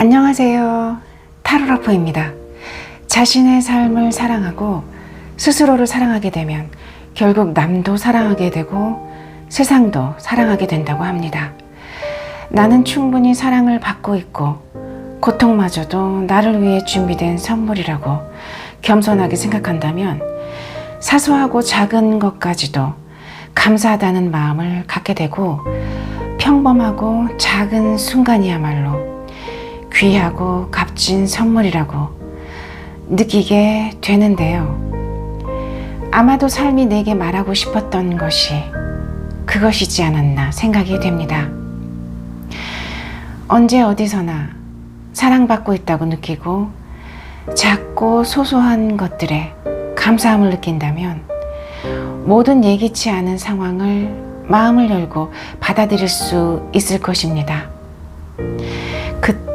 안녕하세요. 타로라포입니다. 자신의 삶을 사랑하고 스스로를 사랑하게 되면 결국 남도 사랑하게 되고 세상도 사랑하게 된다고 합니다. 나는 충분히 사랑을 받고 있고 고통마저도 나를 위해 준비된 선물이라고 겸손하게 생각한다면 사소하고 작은 것까지도 감사하다는 마음을 갖게 되고 평범하고 작은 순간이야말로 귀하고 값진 선물이라고 느끼게 되는데요. 아마도 삶이 내게 말하고 싶었던 것이 그것이지 않았나 생각이 됩니다. 언제 어디서나 사랑받고 있다고 느끼고 작고 소소한 것들에 감사함을 느낀다면 모든 예기치 않은 상황을 마음을 열고 받아들일 수 있을 것입니다.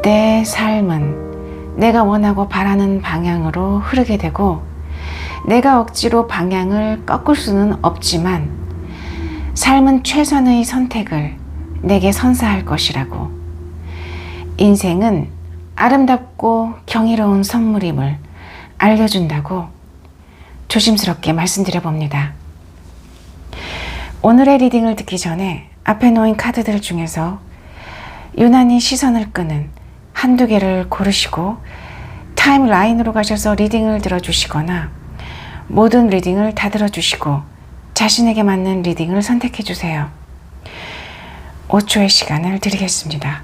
그때 삶은 내가 원하고 바라는 방향으로 흐르게 되고 내가 억지로 방향을 꺾을 수는 없지만 삶은 최선의 선택을 내게 선사할 것이라고 인생은 아름답고 경이로운 선물임을 알려준다고 조심스럽게 말씀드려 봅니다. 오늘의 리딩을 듣기 전에 앞에 놓인 카드들 중에서 유난히 시선을 끄는 한두 개를 고르시고 타임라인으로 가셔서 리딩을 들어주시거나 모든 리딩을 다 들어주시고 자신에게 맞는 리딩을 선택해 주세요. 5초의 시간을 드리겠습니다.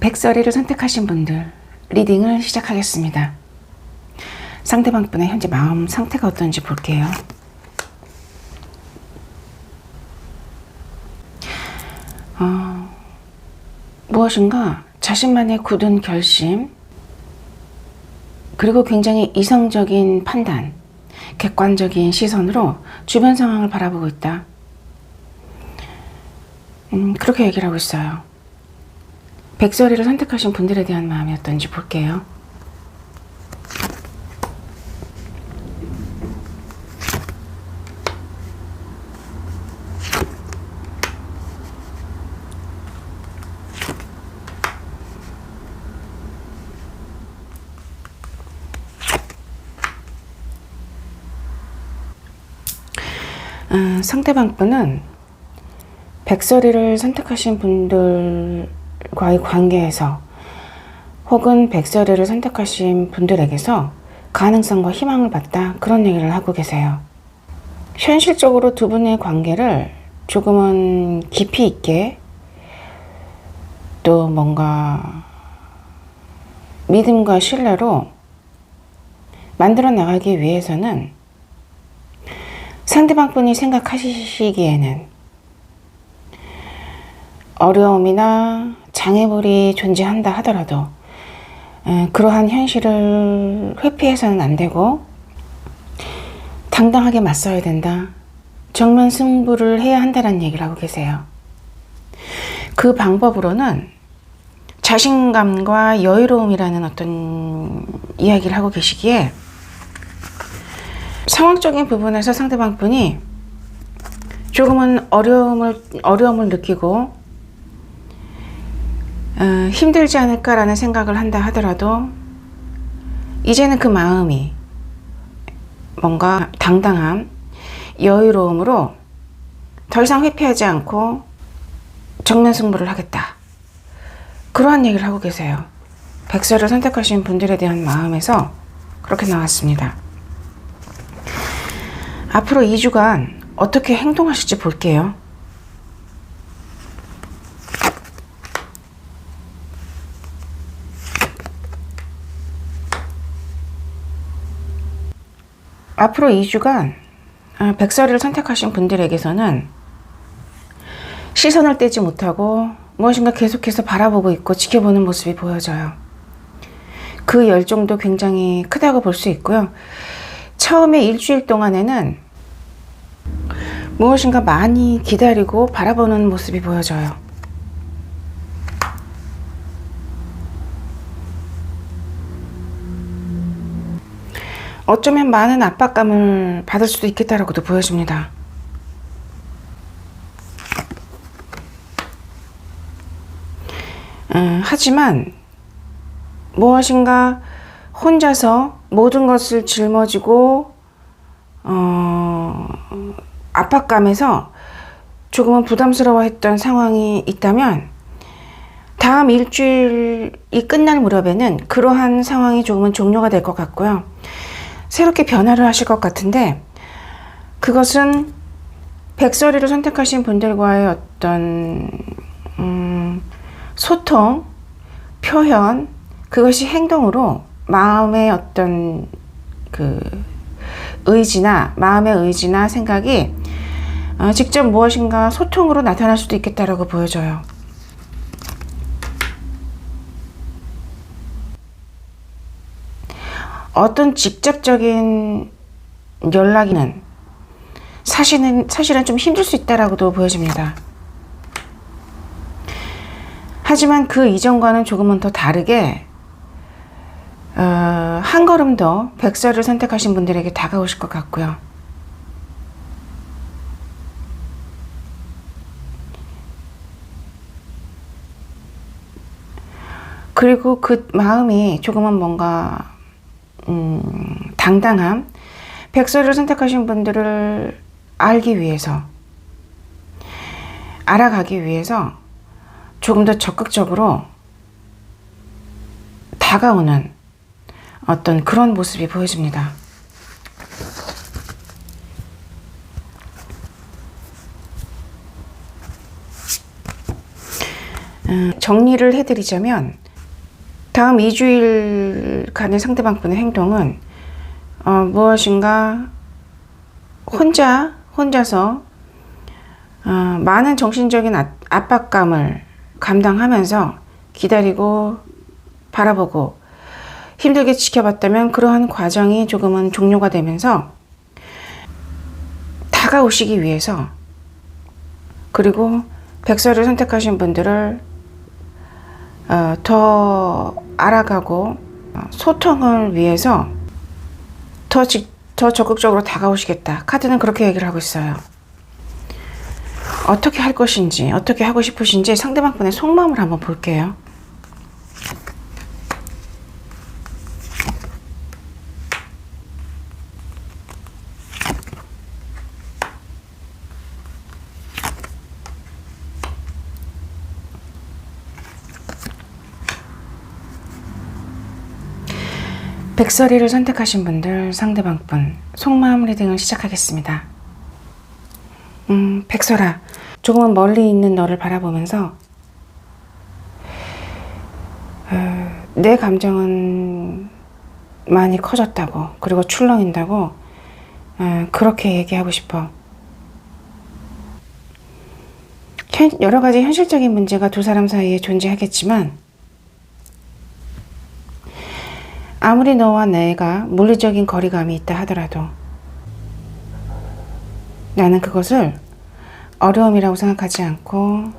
백설이를 선택하신 분들 리딩을 시작하겠습니다. 상대방 분의 현재 마음 상태가 어떤지 볼게요. 어, 무엇인가 자신만의 굳은 결심 그리고 굉장히 이성적인 판단, 객관적인 시선으로 주변 상황을 바라보고 있다. 음, 그렇게 얘기를 하고 있어요. 백설이를 선택하신 분들에 대한 마음이 어떤지 볼게요. 아, 상대방 분은 백설이를 선택하신 분들 과의 관계에서 혹은 백설이를 선택하신 분들에게서 가능성과 희망을 봤다 그런 얘기를 하고 계세요. 현실적으로 두 분의 관계를 조금은 깊이 있게 또 뭔가 믿음과 신뢰로 만들어 나가기 위해서는 상대방 분이 생각하시기에는 어려움이나 장애물이 존재한다 하더라도 에, 그러한 현실을 회피해서는 안 되고 당당하게 맞서야 된다. 정면 승부를 해야 한다는 얘기를 하고 계세요. 그 방법으로는 자신감과 여유로움이라는 어떤 이야기를 하고 계시기에 상황적인 부분에서 상대방 분이 조금은 어려움을 어려움을 느끼고 어, 힘들지 않을까라는 생각을 한다 하더라도 이제는 그 마음이 뭔가 당당함, 여유로움으로 더 이상 회피하지 않고 정면 승부를 하겠다. 그러한 얘기를 하고 계세요. 백설을 선택하신 분들에 대한 마음에서 그렇게 나왔습니다. 앞으로 2주간 어떻게 행동하실지 볼게요. 앞으로 2주간 아, 백설이를 선택하신 분들에게서는 시선을 떼지 못하고 무엇인가 계속해서 바라보고 있고 지켜보는 모습이 보여져요. 그 열정도 굉장히 크다고 볼 수 있고요. 처음에 일주일 동안에는 무엇인가 많이 기다리고 바라보는 모습이 보여져요. 어쩌면 많은 압박감을 받을 수도 있겠다라고도 보여집니다. 음, 하지만 무엇인가 혼자서 모든 것을 짊어지고 어, 압박감에서 조금은 부담스러워했던 상황이 있다면 다음 일주일이 끝날 무렵에는 그러한 상황이 조금은 종료가 될 것 같고요. 새롭게 변화를 하실 것 같은데 그것은 백설이를 선택하신 분들과의 어떤 음, 소통, 표현 그것이 행동으로 마음의 어떤 그 의지나 마음의 의지나 생각이 어, 직접 무엇인가 소통으로 나타날 수도 있겠다라고 보여져요. 어떤 직접적인 연락이는 사실은 사실은 좀 힘들 수 있다라고도 보여집니다. 하지만 그 이전과는 조금은 더 다르게 어, 한 걸음 더 백설을 선택하신 분들에게 다가오실 것 같고요. 그리고 그 마음이 조금은 뭔가 음, 당당함, 백설을 선택하신 분들을 알기 위해서, 알아가기 위해서 조금 더 적극적으로 다가오는 어떤 그런 모습이 보여집니다. 음, 정리를 해드리자면 다음 2주일간의 상대방분의 행동은 어, 무엇인가? 혼자 혼자서 어, 많은 정신적인 아, 압박감을 감당하면서 기다리고 바라보고 힘들게 지켜봤다면 그러한 과정이 조금은 종료가 되면서 다가오시기 위해서 그리고 백설을 선택하신 분들을 어, 더 알아가고 어, 소통을 위해서 더, 직, 더 적극적으로 다가오시겠다. 카드는 그렇게 얘기를 하고 있어요. 어떻게 할 것인지, 어떻게 하고 싶으신지 상대방 분의 속마음을 한번 볼게요. 백설이를 선택하신 분들 상대방 분 속마음 리딩을 시작하겠습니다. 음, 백설아, 조금은 멀리 있는 너를 바라보면서 어, 내 감정은 많이 커졌다고 그리고 출렁인다고 어, 그렇게 얘기하고 싶어. 현, 여러 가지 현실적인 문제가 두 사람 사이에 존재하겠지만 아무리 너와 내가 물리적인 거리감이 있다 하더라도 나는 그것을 어려움이라고 생각하지 않고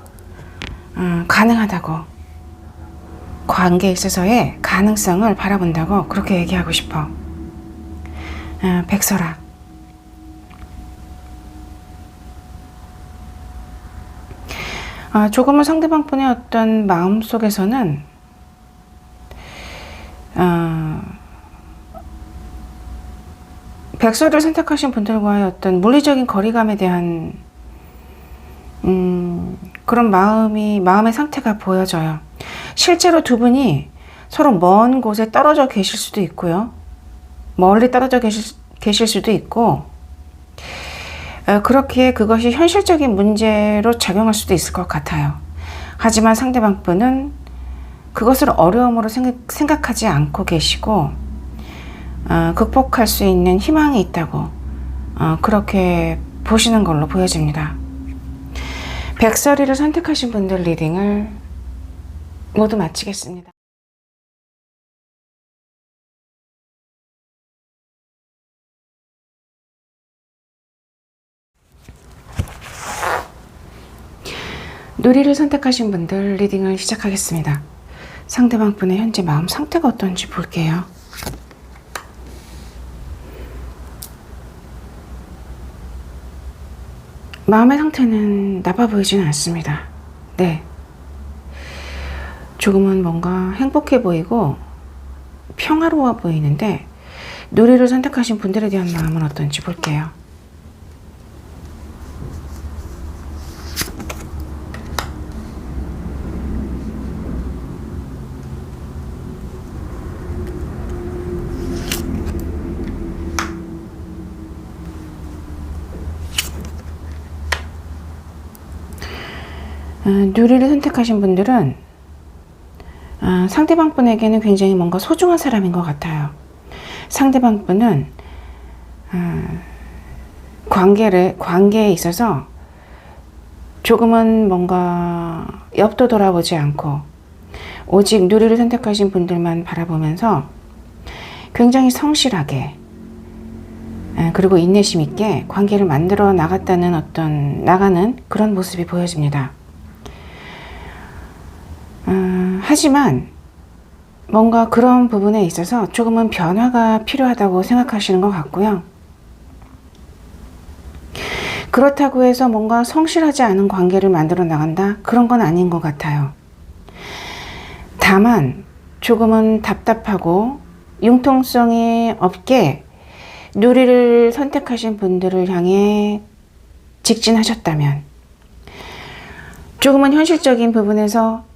어, 가능하다고 관계에 있어서의 가능성을 바라본다고 그렇게 얘기하고 싶어. 어, 백설아. 어, 조금은 상대방 분의 어떤 마음 속에서는 어, 백설을 선택하신 분들과의 어떤 물리적인 거리감에 대한 음, 그런 마음이 마음의 상태가 보여져요. 실제로 두 분이 서로 먼 곳에 떨어져 계실 수도 있고요. 멀리 떨어져 계실, 계실 수도 있고 어, 그렇게 그것이 현실적인 문제로 작용할 수도 있을 것 같아요. 하지만 상대방 분은 그것을 어려움으로 생각, 하지 않고 계시고 어, 극복할 수 있는 희망이 있다고 어, 그렇게 보시는 걸로 보여집니다. 백설이를 선택하신 분들 리딩을 모두 마치겠습니다. 누리를 선택하신 분들 리딩을 시작하겠습니다. 상대방 분의 현재 마음 상태가 어떤지 볼게요. 마음의 상태는 나빠 보이지는 않습니다. 네. 조금은 뭔가 행복해 보이고 평화로워 보이는데 놀이를 선택하신 분들에 대한 마음은 어떤지 볼게요. 누리를 선택하신 분들은 어, 상대방 분에게는 굉장히 뭔가 소중한 사람인 것 같아요. 상대방 분은 어, 관계를 관계에 있어서 조금은 뭔가 옆도 돌아보지 않고 오직 누리를 선택하신 분들만 바라보면서 굉장히 성실하게 에, 그리고 인내심 있게 관계를 만들어 나갔다는 어떤 나가는 그런 모습이 보여집니다. 음, 하지만 뭔가 그런 부분에 있어서 조금은 변화가 필요하다고 생각하시는 것 같고요. 그렇다고 해서 뭔가 성실하지 않은 관계를 만들어 나간다? 그런 건 아닌 것 같아요. 다만 조금은 답답하고 융통성이 없게 누리를 선택하신 분들을 향해 직진하셨다면 조금은 현실적인 부분에서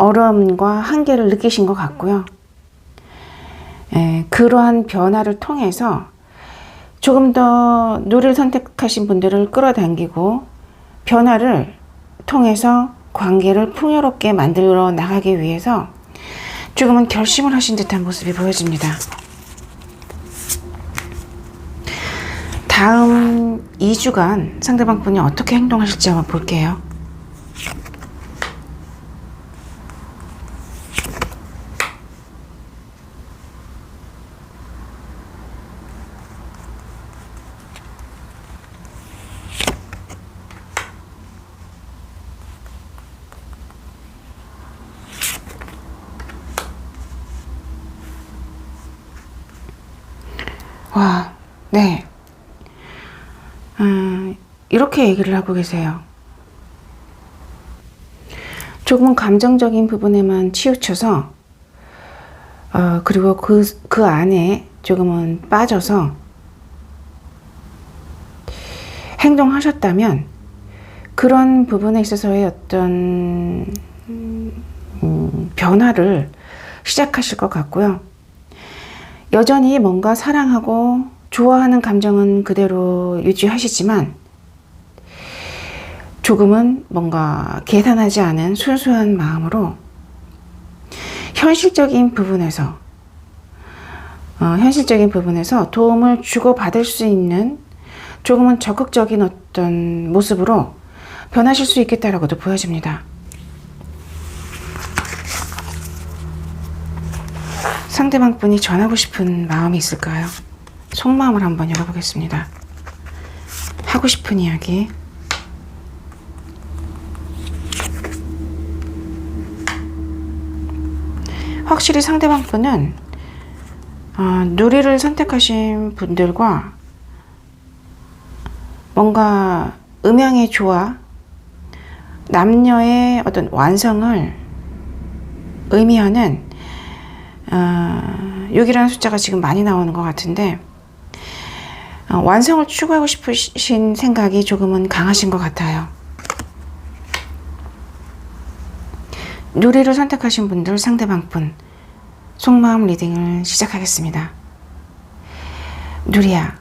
어려움과 한계를 느끼신 것 같고요. 에, 그러한 변화를 통해서 조금 더 누리를 선택하신 분들을 끌어당기고 변화를 통해서 관계를 풍요롭게 만들어 나가기 위해서 조금은 결심을 하신 듯한 모습이 보여집니다. 다음 2주간 상대방 분이 어떻게 행동하실지 한번 볼게요. 와, 네. 음, 이렇게 얘기를 하고 계세요. 조금은 감정적인 부분에만 치우쳐서, 어, 그리고 그, 그 안에 조금은 빠져서 행동하셨다면, 그런 부분에 있어서의 어떤, 음, 변화를 시작하실 것 같고요. 여전히 뭔가 사랑하고 좋아하는 감정은 그대로 유지하시지만 조금은 뭔가 계산하지 않은 순수한 마음으로 현실적인 부분에서 어, 현실적인 부분에서 도움을 주고받을 수 있는 조금은 적극적인 어떤 모습으로 변하실 수 있겠다라고도 보여집니다. 상대방 분이 전하고 싶은 마음이 있을까요? 속마음을 한번 열어보겠습니다. 하고 싶은 이야기. 확실히 상대방 분은 어, 누리를 선택하신 분들과 뭔가 음양의 조화, 남녀의 어떤 완성을 의미하는 어, 6이라는 숫자가 지금 많이 나오는 것 같은데 어, 완성을 추구하고 싶으신 생각이 조금은 강하신 것 같아요. 누리를 선택하신 분들 상대방 분 속마음 리딩을 시작하겠습니다. 누리야,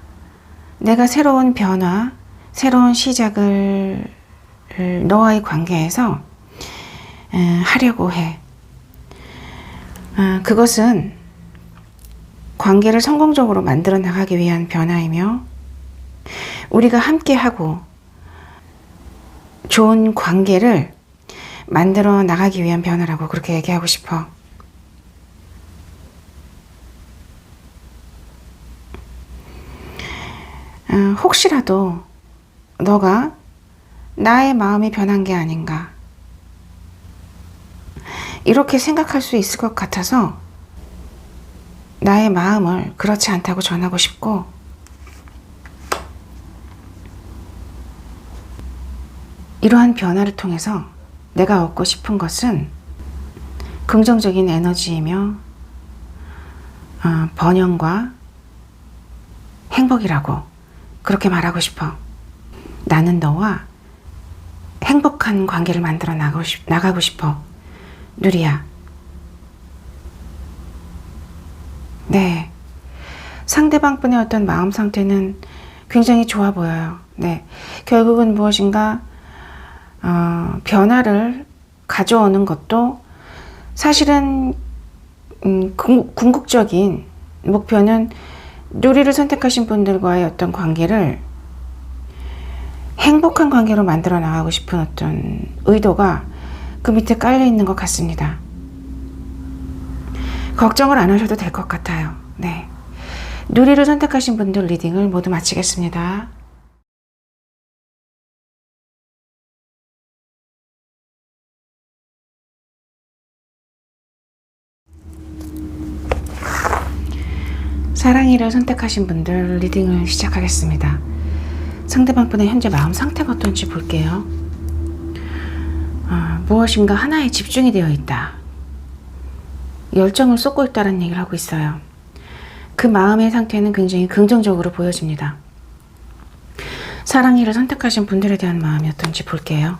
내가 새로운 변화, 새로운 시작을 너와의 관계에서 하려고 해. 아, 그것은 관계를 성공적으로 만들어 나가기 위한 변화이며 우리가 함께 하고 좋은 관계를 만들어 나가기 위한 변화라고 그렇게 얘기하고 싶어. 어, 혹시라도 너가 나의 마음이 변한 게 아닌가. 이렇게 생각할 수 있을 것 같아서 나의 마음을 그렇지 않다고 전하고 싶고 이러한 변화를 통해서 내가 얻고 싶은 것은 긍정적인 에너지이며 어, 번영과 행복이라고 그렇게 말하고 싶어. 나는 너와 행복한 관계를 만들어 나가고, 싶, 나가고 싶어. 누리야. 네. 상대방분의 어떤 마음 상태는 굉장히 좋아 보여요. 네. 결국은 무엇인가, 어, 변화를 가져오는 것도 사실은, 음, 궁, 궁극적인 목표는 누리를 선택하신 분들과의 어떤 관계를 행복한 관계로 만들어 나가고 싶은 어떤 의도가 그 밑에 깔려 있는 것 같습니다. 걱정을 안 하셔도 될 것 같아요. 네. 누리를 선택하신 분들 리딩을 모두 마치겠습니다. 사랑이를 선택하신 분들 리딩을 시작하겠습니다. 상대방 분의 현재 마음 상태가 어떤지 볼게요. 아, 무엇인가 하나에 집중이 되어 있다. 열정을 쏟고 있다는 얘기를 하고 있어요. 그 마음의 상태는 굉장히 긍정적으로 보여집니다. 사랑이를 선택하신 분들에 대한 마음이 어떤지 볼게요.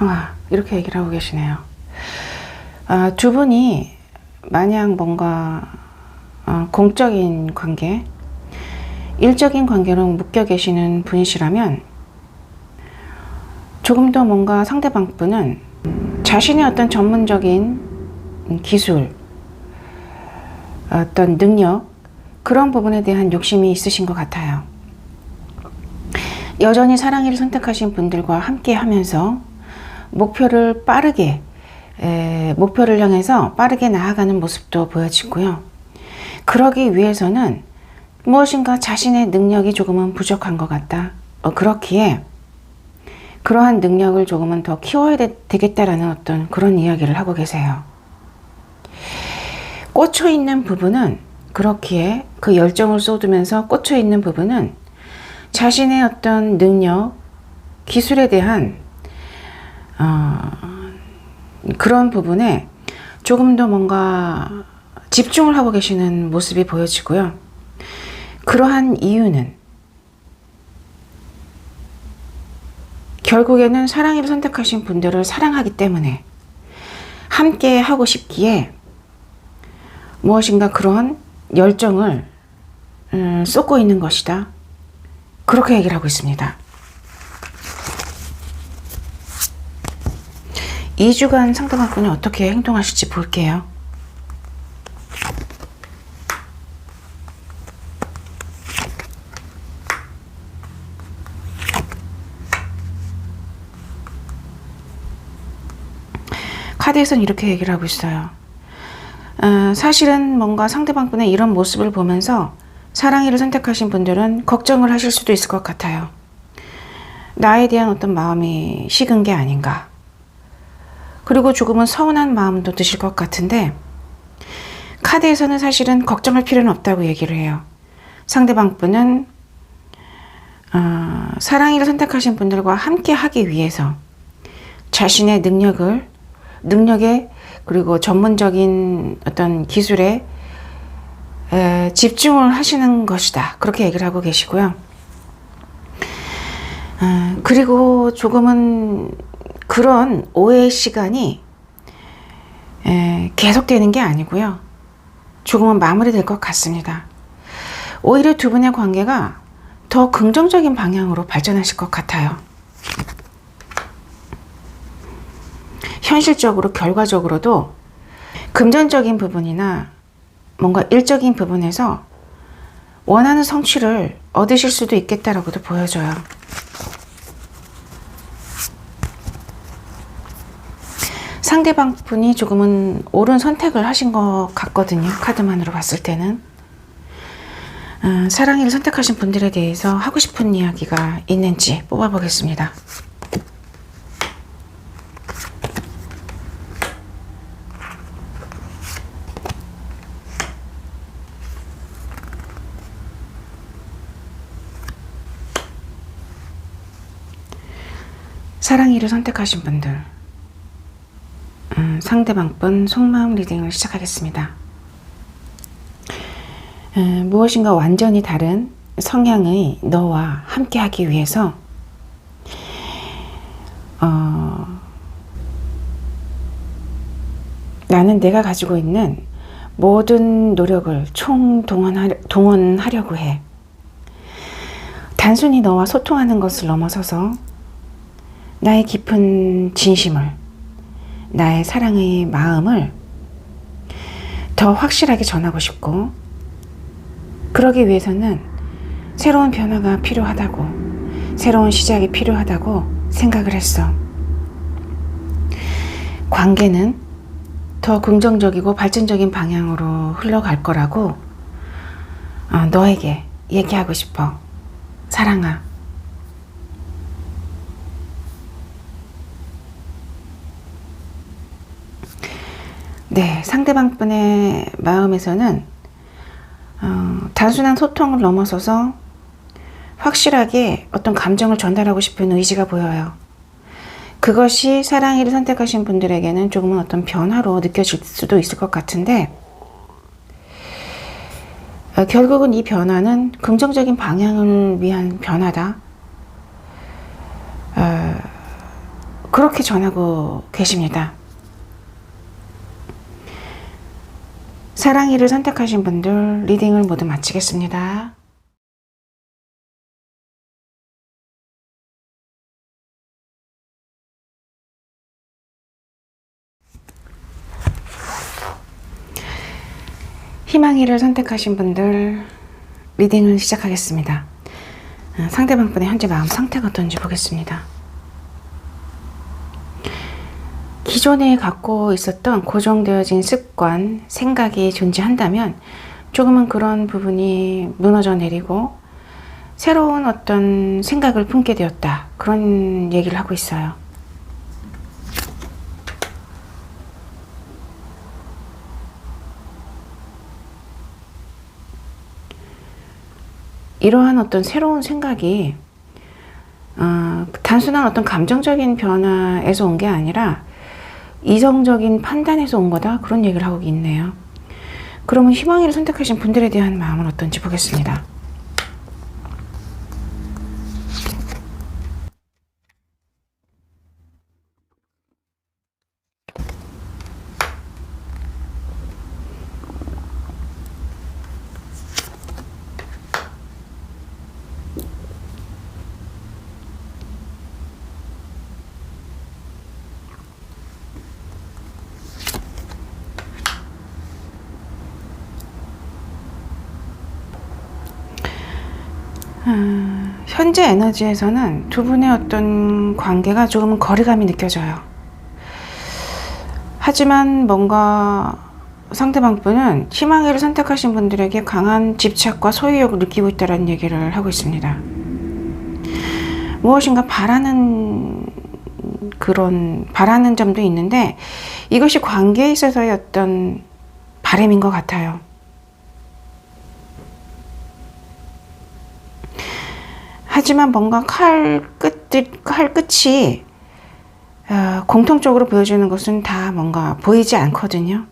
와, 이렇게 얘기를 하고 계시네요. 아, 두 분이 마냥 뭔가 어, 공적인 관계, 일적인 관계로 묶여 계시는 분이시라면 조금 더 뭔가 상대방 분은 자신의 어떤 전문적인 기술, 어떤 능력, 그런 부분에 대한 욕심이 있으신 것 같아요. 여전히 사랑이를 선택하신 분들과 함께 하면서 목표를 빠르게 에, 목표를 향해서 빠르게 나아가는 모습도 보여지고요. 그러기 위해서는 무엇인가 자신의 능력이 조금은 부족한 것 같다. 어, 그렇기에 그러한 능력을 조금은 더 키워야 되, 되겠다라는 어떤 그런 이야기를 하고 계세요. 꽂혀 있는 부분은 그렇기에 그 열정을 쏟으면서 꽂혀 있는 부분은 자신의 어떤 능력, 기술에 대한 어, 그런 부분에 조금 더 뭔가 집중을 하고 계시는 모습이 보여지고요. 그러한 이유는 결국에는 사랑이를 선택하신 분들을 사랑하기 때문에 함께 하고 싶기에 무엇인가 그런 열정을 음, 쏟고 있는 것이다. 그렇게 얘기를 하고 있습니다. 2주간 상대방 분이 어떻게 행동하실지 볼게요. 카드에서는 이렇게 얘기를 하고 있어요. 어, 사실은 뭔가 상대방 분의 이런 모습을 보면서 사랑이를 선택하신 분들은 걱정을 하실 수도 있을 것 같아요. 나에 대한 어떤 마음이 식은 게 아닌가. 그리고 조금은 서운한 마음도 드실 것 같은데 카드에서는 사실은 걱정할 필요는 없다고 얘기를 해요. 상대방 분은 어, 사랑이를 선택하신 분들과 함께 하기 위해서 자신의 능력을 능력에 그리고 전문적인 어떤 기술에 에, 집중을 하시는 것이다. 그렇게 얘기를 하고 계시고요. 어, 그리고 조금은 그런 오해의 시간이 에, 계속되는 게 아니고요. 조금은 마무리될 것 같습니다. 오히려 두 분의 관계가 더 긍정적인 방향으로 발전하실 것 같아요. 현실적으로 결과적으로도 금전적인 부분이나 뭔가 일적인 부분에서 원하는 성취를 얻으실 수도 있겠다라고도 보여져요. 상대방 분이 조금은 옳은 선택을 하신 것 같거든요. 카드만으로 봤을 때는. 어, 사랑이를 선택하신 분들에 대해서 하고 싶은 이야기가 있는지 뽑아보겠습니다. 사랑이를 선택하신 분들, 음, 상대방 분 속마음 리딩을 시작하겠습니다. 음, 무엇인가 완전히 다른 성향의 너와 함께하기 위해서 어, 나는 내가 가지고 있는 모든 노력을 총동원하, 동원하려고 해. 단순히 너와 소통하는 것을 넘어서서 나의 깊은 진심을, 나의 사랑의 마음을 더 확실하게 전하고 싶고, 그러기 위해서는 새로운 변화가 필요하다고, 새로운 시작이 필요하다고 생각을 했어. 관계는 더 긍정적이고 발전적인 방향으로 흘러갈 거라고 어, 너에게 얘기하고 싶어. 사랑아. 네, 상대방 분의 마음에서는 어, 단순한 소통을 넘어서서 확실하게 어떤 감정을 전달하고 싶은 의지가 보여요. 그것이 사랑이를 선택하신 분들에게는 조금은 어떤 변화로 느껴질 수도 있을 것 같은데, 어, 결국은 이 변화는 긍정적인 방향을 위한 변화다. 어, 그렇게 전하고 계십니다. 사랑이를 선택하신 분들 리딩을 모두 마치겠습니다. 희망이를 선택하신 분들 리딩을 시작하겠습니다. 어, 상대방 분의 현재 마음 상태가 어떤지 보겠습니다. 기존에 갖고 있었던 고정되어진 습관, 생각이 존재한다면 조금은 그런 부분이 무너져 내리고 새로운 어떤 생각을 품게 되었다. 그런 얘기를 하고 있어요. 이러한 어떤 새로운 생각이 어, 단순한 어떤 감정적인 변화에서 온 게 아니라 이성적인 판단에서 온 거다 그런 얘기를 하고 있네요. 그러면 희망이를 선택하신 분들에 대한 마음은 어떤지 보겠습니다. 현재 에너지에서는 두 분의 어떤 관계가 조금은 거리감이 느껴져요. 하지만 뭔가 상대방 분은 희망이를 선택하신 분들에게 강한 집착과 소유욕을 느끼고 있다는 얘기를 하고 있습니다. 무엇인가 바라는 그런 바라는 점도 있는데 이것이 관계에 있어서의 어떤 바램인 것 같아요. 하지만 뭔가 칼 끝, 칼 끝이 어, 공통적으로 보여주는 것은 다 뭔가 보이지 않거든요.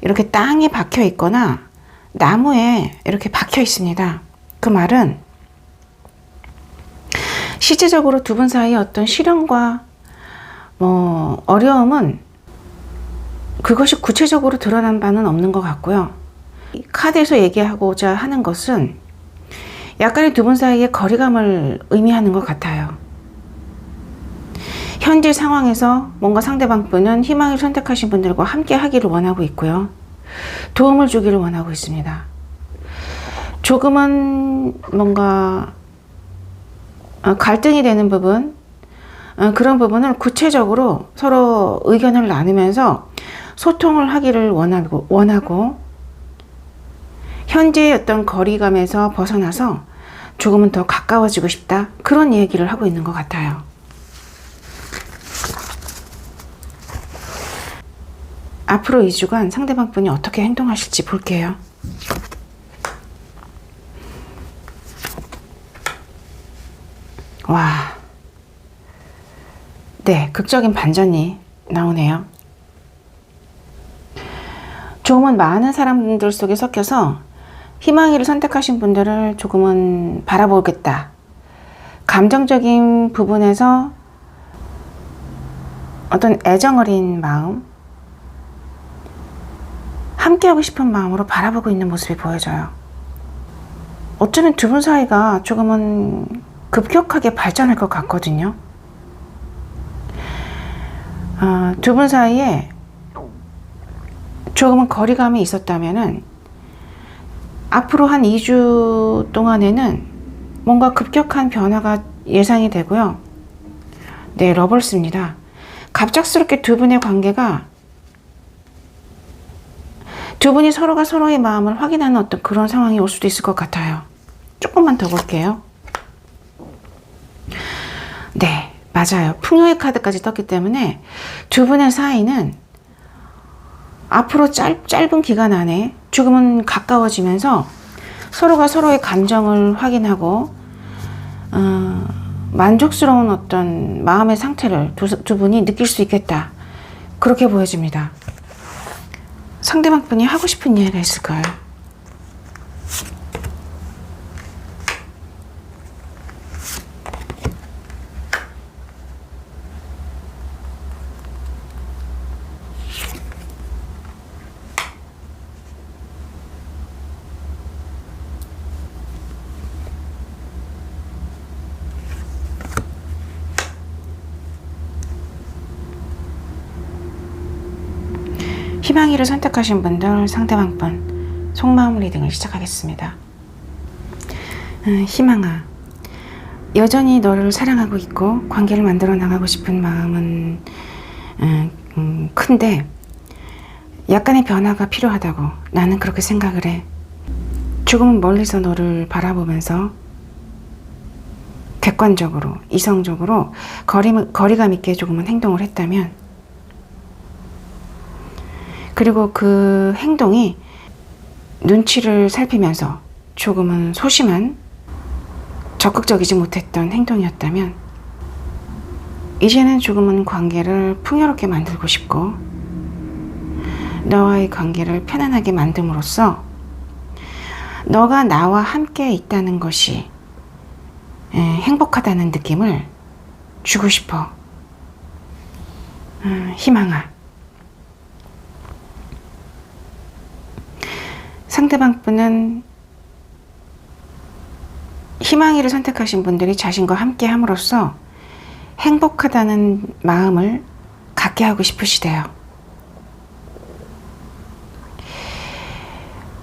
이렇게 땅에 박혀 있거나 나무에 이렇게 박혀 있습니다. 그 말은 실제적으로 두 분 사이의 어떤 시련과 뭐 어려움은 그것이 구체적으로 드러난 바는 없는 것 같고요. 카드에서 얘기하고자 하는 것은 약간의 두 분 사이의 거리감을 의미하는 것 같아요. 현재 상황에서 뭔가 상대방 분은 희망을 선택하신 분들과 함께 하기를 원하고 있고요. 도움을 주기를 원하고 있습니다. 조금은 뭔가 어, 갈등이 되는 부분, 어, 그런 부분을 구체적으로 서로 의견을 나누면서 소통을 하기를 원하고, 원하고 현재의 어떤 거리감에서 벗어나서 조금은 더 가까워지고 싶다. 그런 얘기를 하고 있는 것 같아요. 앞으로 2주간 상대방 분이 어떻게 행동하실지 볼게요. 와. 네, 극적인 반전이 나오네요. 조금은 많은 사람들 속에 섞여서 희망이를 선택하신 분들을 조금은 바라보겠다. 감정적인 부분에서 어떤 애정 어린 마음, 함께하고 싶은 마음으로 바라보고 있는 모습이 보여져요. 어쩌면 두 분 사이가 조금은 급격하게 발전할 것 같거든요. 어, 두분 사이에 조금은 거리감이 있었다면은 앞으로 한 2주 동안에는 뭔가 급격한 변화가 예상이 되고요. 네, 러벌스입니다. 갑작스럽게 두 분의 관계가 두 분이 서로가 서로의 마음을 확인하는 어떤 그런 상황이 올 수도 있을 것 같아요. 조금만 더 볼게요. 네, 맞아요. 풍요의 카드까지 떴기 때문에 두 분의 사이는 앞으로 짧, 짧은 기간 안에 조금은 가까워지면서 서로가 서로의 감정을 확인하고 어, 만족스러운 어떤 마음의 상태를 두, 두 분이 느낄 수 있겠다. 그렇게 보여집니다. 상대방 분이 하고 싶은 이야기가 있을까요? 희망이를 선택하신 분들 상대방 분 속마음 리딩을 시작하겠습니다. 음, 희망아, 여전히 너를 사랑하고 있고 관계를 만들어 나가고 싶은 마음은 음, 음, 큰데 약간의 변화가 필요하다고 나는 그렇게 생각을 해. 조금 멀리서 너를 바라보면서 객관적으로 이성적으로 거리, 거리감 있게 조금은 행동을 했다면 그리고 그 행동이 눈치를 살피면서 조금은 소심한 적극적이지 못했던 행동이었다면 이제는 조금은 관계를 풍요롭게 만들고 싶고 너와의 관계를 편안하게 만듦으로써 너가 나와 함께 있다는 것이 에, 행복하다는 느낌을 주고 싶어. 음, 희망아. 상대방 분은 희망이를 선택하신 분들이 자신과 함께 함으로써 행복하다는 마음을 갖게 하고 싶으시대요.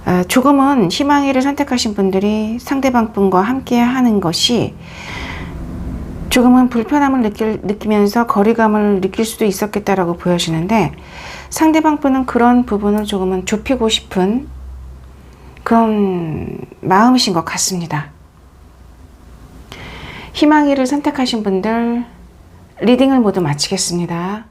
아, 조금은 희망이를 선택하신 분들이 상대방 분과 함께 하는 것이 조금은 불편함을 느낄, 느끼면서 거리감을 느낄 수도 있었겠다라고 보여지는데 상대방 분은 그런 부분을 조금은 좁히고 싶은 그런 마음이신 것 같습니다. 희망이를 선택하신 분들 리딩을 모두 마치겠습니다.